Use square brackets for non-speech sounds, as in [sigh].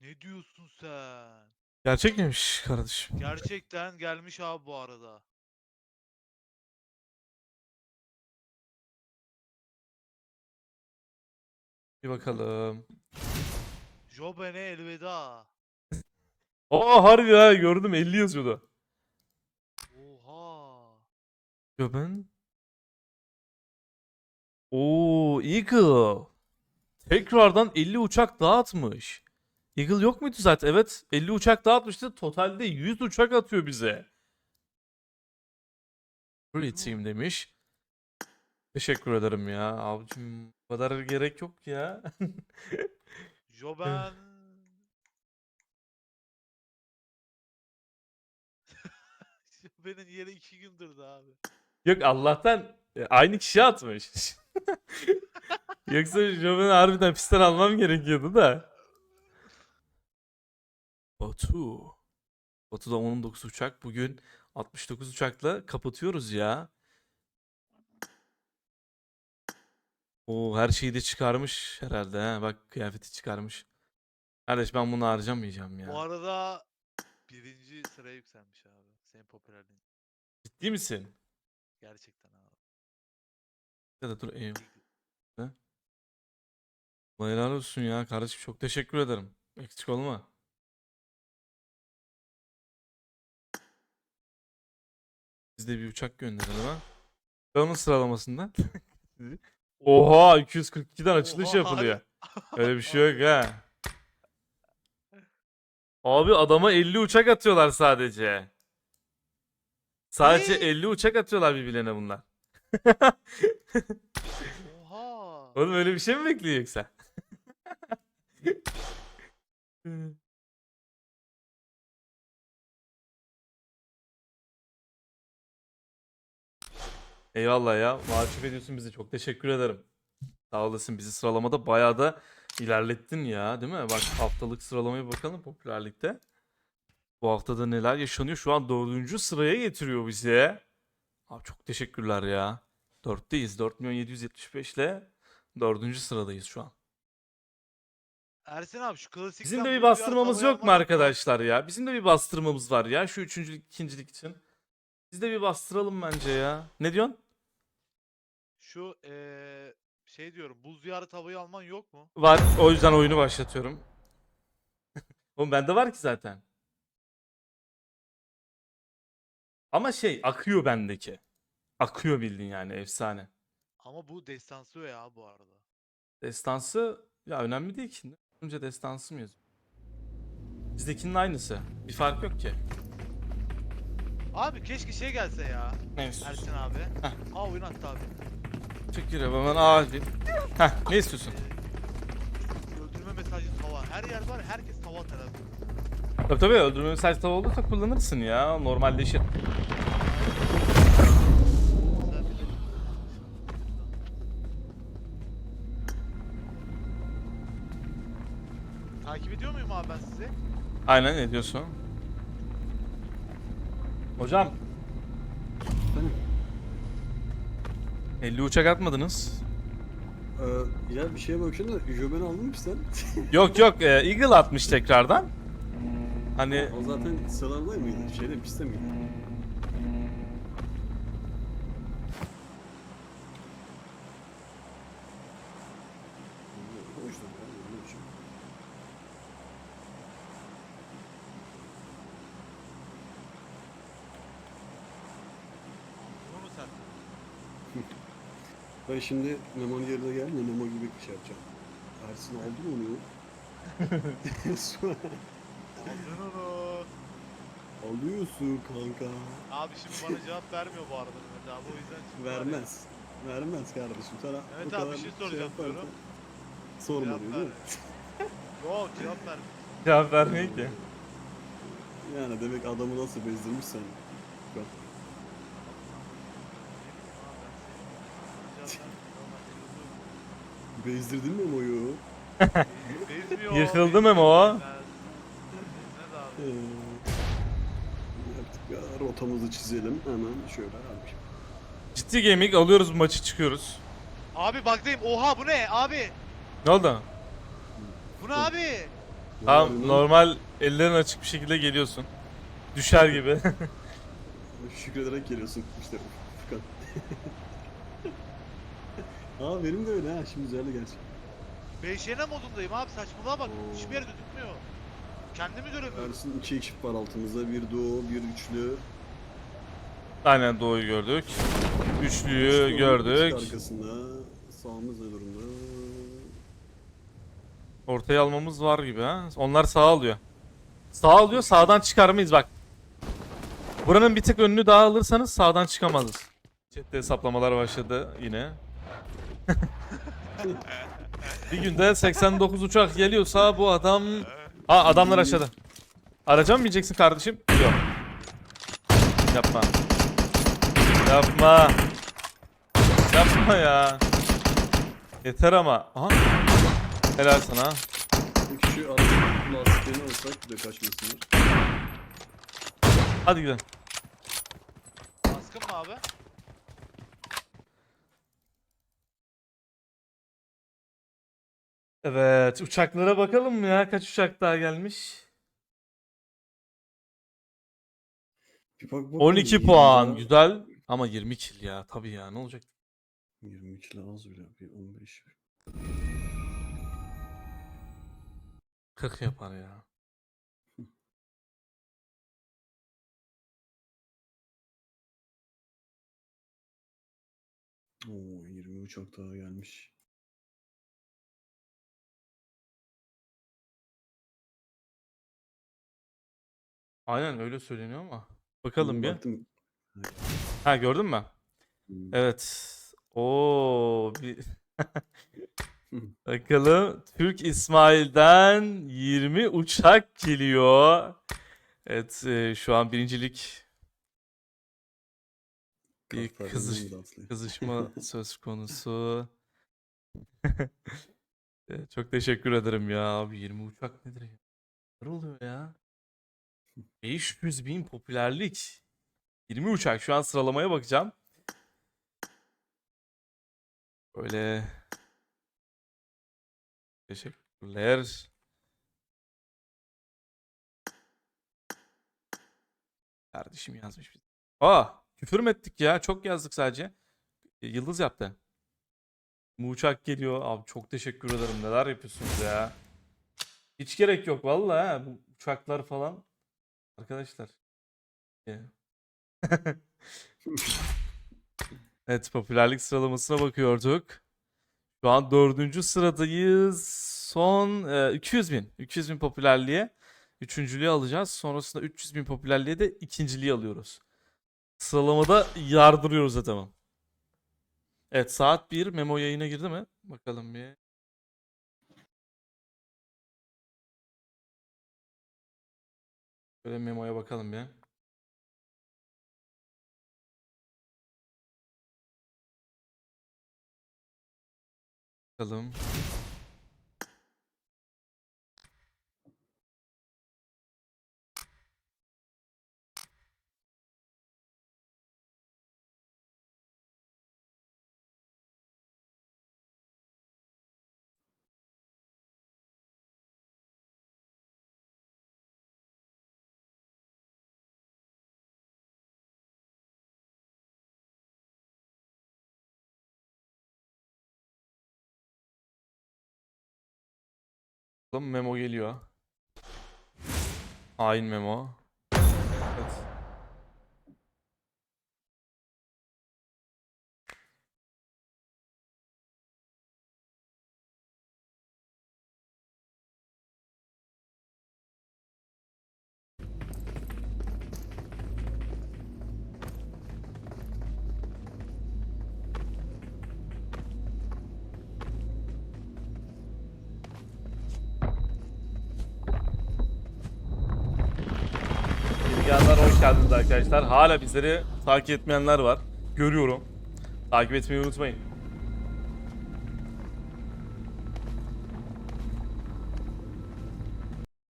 Ne diyorsun sen? Gerçek miymiş kardeşim? Gerçekten gelmiş abi bu arada. Bir bakalım. Joben'e elveda. Aa harbi ha gördüm 50 yazıyordu. Oha. Göben. Oo Eagle. Tekrardan 50 uçak dağıtmış. Eagle yok muydu zaten? Evet 50 uçak dağıtmıştı. Totalde 100 uçak atıyor bize. Free team demiş. Teşekkür ederim ya. Abicim bu kadar gerek yok ya. [laughs] Joben. [laughs] Joben'in yeri iki gündür de abi. Yok Allah'tan e, aynı kişi atmış. [laughs] Yoksa Joven'i harbiden pistten almam gerekiyordu da. Batu. Batu'da 19 uçak. Bugün 69 uçakla kapatıyoruz ya. O her şeyi de çıkarmış herhalde ha. Bak kıyafeti çıkarmış. Kardeş ben bunu harcamayacağım ya. Bu arada birinci sıraya yükselmiş abi. Senin popülerliğin. Ciddi misin? Gerçekten abi. Ya da dur Vay Helal olsun ya kardeşim çok teşekkür ederim. Eksik olma. Biz de bir uçak gönderelim ha. Ve onun sıralamasında. [laughs] Oha 242'den açılış Oha, yapılıyor. [laughs] Öyle bir şey yok ha. Abi adama 50 uçak atıyorlar sadece. Sadece Ne? 50 uçak atıyorlar birbirlerine bunlar. Oha. Oğlum öyle bir şey mi bekliyor yoksa? [laughs] Eyvallah ya. Mahcup ediyorsun bizi. Çok teşekkür ederim. Sağ olasın. Bizi sıralamada bayağı da ilerlettin ya. Değil mi? Bak haftalık sıralamaya bakalım popülerlikte. Bu haftada neler yaşanıyor? Şu an dördüncü sıraya getiriyor bizi. Abi çok teşekkürler ya. Dörtteyiz. 4 milyon 775 ile dördüncü sıradayız şu an. Ersin abi şu klasik Bizim de bir bastırmamız yok mu arkadaşlar ya? Bizim de bir bastırmamız var ya şu üçüncülük, ikincilik için. Biz de bir bastıralım bence ya. Ne diyorsun? Şu eee şey diyorum buz diyarı tavayı alman yok mu? Var. O yüzden oyunu başlatıyorum. [laughs] Oğlum bende var ki zaten. Ama şey akıyor bendeki. Akıyor bildin yani efsane. Ama bu destansı ya bu arada. Destansı ya önemli değil ki. Önce destansı mı yazıyor? Bizdekinin aynısı. Bir fark yok ki. Abi keşke şey gelse ya. Neyse. Ersin abi. Aa oyun attı abi. Teşekkür ederim. Hemen acil. Heh ne istiyorsun? Ee, öldürme mesajı tava. Her yer var herkes tava atar abi. Tabii tabii öldürme mesaj tava olursa kullanırsın ya. Normalleşir. Bir de- Takip ediyor muyum abi ben sizi? Aynen ne diyorsun? Hocam Efendim? 50 uçak atmadınız. Ee, ya bir şeye bakıyorsun da Jöben'i aldın mı sen? [laughs] Yok yok e, Eagle atmış tekrardan. Hani o zaten sıralarda mıydı? Şeyde piste miydi? O yüzden ben de öyle düşünüyorum. Bunu mu sen? Ben şimdi Memo'nun yerine gelince Memo gibi bir şey yapacağım. Ersin aldı mı onu? Aldın onu. Alıyorsun kanka. Abi şimdi bana cevap vermiyor bu arada Mehmet abi o yüzden şimdi Vermez. Vermez kardeşim. Sana Evet o abi, kadar bir şey soracağım yaparsan diyorum. Sorma Cevap diyor değil mi? ver. Yok cevap vermiyor. cevap vermiyor ki. Yani demek adamı nasıl bezdirmiş sen. Bak. Bezdirdin mi Memo'yu? Yıkıldı mı o? Ee, yaptık ya rotamızı çizelim hemen şöyle abi. Ciddi gaming alıyoruz bu maçı çıkıyoruz. Abi baktayım oha bu ne abi? Ne oldu? Bu ne abi? Tam Yani normal ellerin açık bir şekilde geliyorsun. Düşer gibi. [laughs] Şükrederek geliyorsun işte Furkan. Aa benim de öyle ha şimdi güzeldi gerçi. Beyşene modundayım abi saçmalığa bak. Oo. Hiçbir yere gözükmüyor. Kendimi göremiyorum. Ersin iki ekip var altımızda. Bir duo, bir üçlü. Aynen doğuyu gördük. Üçlüyü Üçlü gördük. onun Arkasında sağımız ne durumda? Ortaya almamız var gibi ha. Onlar sağ alıyor. Sağ alıyor sağdan çıkarmayız bak. Buranın bir tık önünü daha alırsanız sağdan çıkamazız. Chat'te hesaplamalar başladı yine. Bir günde 89 uçak geliyorsa bu adam... Ha adamlar aşağıda. Araca mı bineceksin kardeşim? Yok. Yapma. Yapma. Yapma ya. Yeter ama. Aha. Helal sana. Bu kişi aracın lastiklerini alsak bir de kaçmasınlar. Hadi gidelim. Baskın mı abi? Evet uçaklara bakalım mı ya? Kaç uçak daha gelmiş? Bir bak bakalım, 12 iyi puan. ya. Güzel. Ama 20 kill ya. Tabii ya ne olacak? 22 ile az bile. Bir 15. 40 yapar ya. [laughs] Oo 20 uçak daha gelmiş. Aynen öyle söyleniyor ama. Bakalım Şimdi bir. Baktım. Ha gördün mü? Hmm. Evet. Oo bir. [laughs] Bakalım Türk İsmail'den 20 uçak geliyor. Evet e, şu an birincilik bir kızış, kızışma [laughs] söz konusu. [laughs] Çok teşekkür ederim ya abi 20 uçak nedir ya? Ne oluyor ya? 500 bin popülerlik. 20 uçak şu an sıralamaya bakacağım. Böyle Teşekkürler. Kardeşim yazmış bize. Aa, küfür mü ettik ya? Çok yazdık sadece. E, Yıldız yaptı. Bu uçak geliyor. Abi çok teşekkür ederim. Neler yapıyorsunuz ya? Hiç gerek yok vallahi ha. Bu uçaklar falan. Arkadaşlar. Ya. [laughs] evet popülerlik sıralamasına bakıyorduk. Şu an dördüncü sıradayız. Son e, 200 bin. 200 bin popülerliğe üçüncülüğü alacağız. Sonrasında 300 bin popülerliğe de ikinciliği alıyoruz. Sıralamada yardırıyoruz zaten. Evet saat 1 memo yayına girdi mi? Bakalım bir. Böyle memoya bakalım bir. Bakalım. Memo geliyor. Hain memo. Gelenler hoş geldiniz arkadaşlar. Hala bizleri takip etmeyenler var. Görüyorum. Takip etmeyi unutmayın.